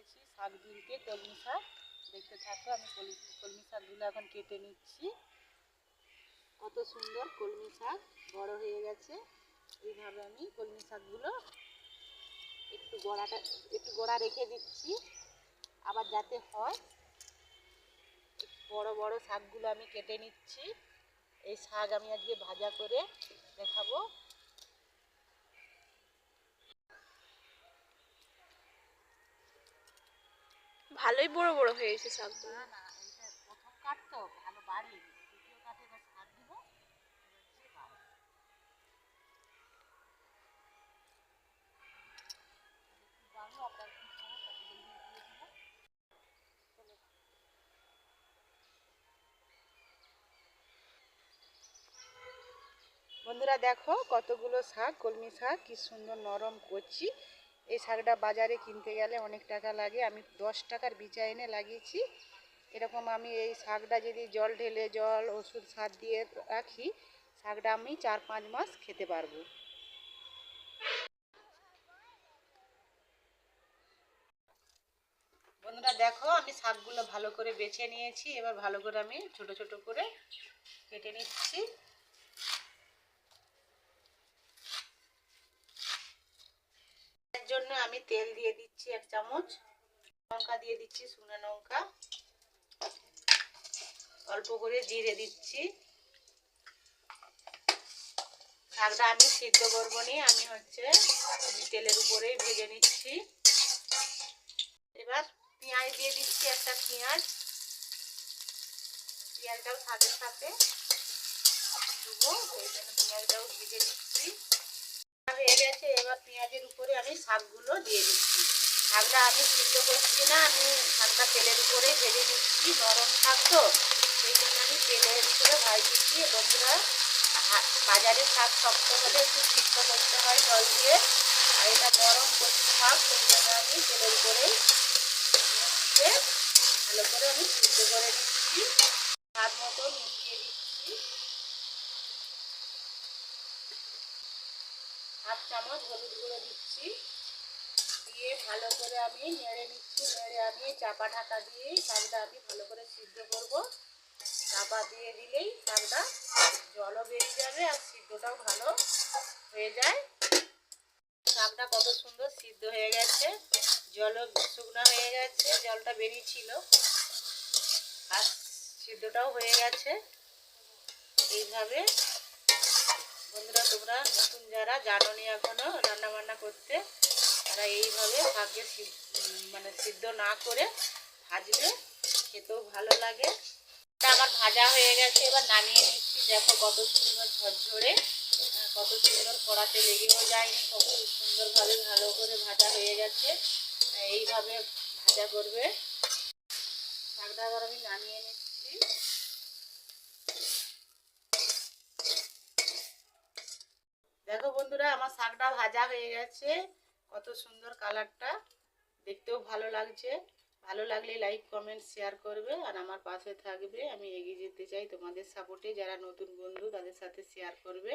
গেছি শাক তুলতে কলমি শাক দেখতে থাকো, আমি কলমি কলমি শাকগুলো এখন কেটে নিচ্ছি। কত সুন্দর কলমি শাক, বড় হয়ে গেছে। এইভাবে আমি কলমি শাকগুলো একটু গোড়াটা একটু গোড়া রেখে দিচ্ছি। আবার যাতে হয়, বড় বড় শাকগুলো আমি কেটে নিচ্ছি। এই শাক আমি আজকে ভাজা করে দেখাবো ভালোই বড় বড় হয়েছে শাকগুলো না না এইটা প্রথম কাঠ তো ভালো বাড়ি দ্বিতীয় কাঠে এবার সার দিব এবার দিয়ে বাড়বে। একটু বাড়ো, আবার একটু খাও, তারপরে দিয়ে দিয়ে দিবো। চলো। বন্ধুরা দেখো কতগুলো শাক কলমি শাক কি সুন্দর নরম করছি এই শাকটা বাজারে কিনতে গেলে অনেক টাকা লাগে। আমি দশ টাকার বিচা এনে লাগিয়েছি। এরকম আমি এই শাকটা যদি জল ঢেলে, জল, ওষুধ, সার দিয়ে রাখি, শাকটা আমি চার পাঁচ মাস খেতে পারব। বন্ধুরা, দেখো, আমি শাকগুলো ভালো করে বেছে নিয়েছি। এবার ভালো করে আমি ছোট ছোট করে কেটে নিচ্ছি এর জন্য আমি তেল দিয়ে দিচ্ছি এক চামচ, লঙ্কা দিয়ে দিচ্ছি, শুকনো লঙ্কা। অল্প করে জিরে দিচ্ছি। শাকটা আমি সিদ্ধ করব নি, আমি হচ্ছে তেলের উপরেই ভেজে নিচ্ছি। এবার পেঁয়াজ দিয়ে দিচ্ছি একটা পেঁয়াজ। পেঁয়াজটাও শাকের সাথে দেবো জন্য পেঁয়াজটাও ভেজে নিচ্ছি। হয়ে গেছে, এবার শাকগুলো দিয়ে দিচ্ছি। শাকটা আমি সিদ্ধ করছি না, আমি শাকটা তেলের উপরেই ভেজে নিচ্ছি, নরম শাক তো সেই জন্য আমি তেলের উপরে ভাজ দিচ্ছি। বন্ধুরা বাজারের শাক শক্ত হলে একটু সিদ্ধ করতে হয় জল দিয়ে, আর এটা নরম কচি শাক, সেই জন্য আমি তেলের উপরেই দিয়ে ভালো করে আমি সিদ্ধ করে দিচ্ছি স্বাদ মতো দিয়ে দিচ্ছি হাফ চামচ হলুদ গুঁড়ো দিচ্ছি। দিয়ে ভালো করে আমি নেড়ে নিচ্ছি, নেড়ে আমি চাপা ঢাকা দিয়ে শাকটা আমি ভালো করে সিদ্ধ করব। চাপা দিয়ে দিলেই শাকটা জলও বেরিয়ে যাবে আর সিদ্ধটাও ভালো হয়ে যায়। শাকটা কত সুন্দর সিদ্ধ হয়ে গেছে, জলও শুকনো হয়ে গেছে, জলটা বেরিয়েছিল। আর সিদ্ধটাও হয়ে গেছে। এইভাবে বন্ধুরা তোমরা নতুন যারা জানো নি এখনও রান্না বান্না করতে তারা এইভাবে সিদ্ধ মানে সিদ্ধ না করে ভাজবে, খেতেও ভালো লাগে। আমার ভাজা হয়ে গেছে, এবার নামিয়ে নিচ্ছি। দেখো কত সুন্দর ঝরঝরে কত সুন্দর কড়াতে লেগেও যায়নি, কত সুন্দরভাবে ভালো করে ভাজা হয়ে গেছে। এইভাবে ভাজা করবে। শাকটা আবার আমি নামিয়ে নিচ্ছি। দেখো বন্ধুরা, আমার শাকটা ভাজা হয়ে গেছে। কত সুন্দর কালারটা। দেখতেও ভালো লাগছে। ভালো লাগলে লাইক কমেন্ট শেয়ার করবে। আর আমার পাশে থাকবে। আমি এগিয়ে যেতে চাই তোমাদের সাপোর্টে যারা নতুন বন্ধু, তাদের সাথে শেয়ার করবে।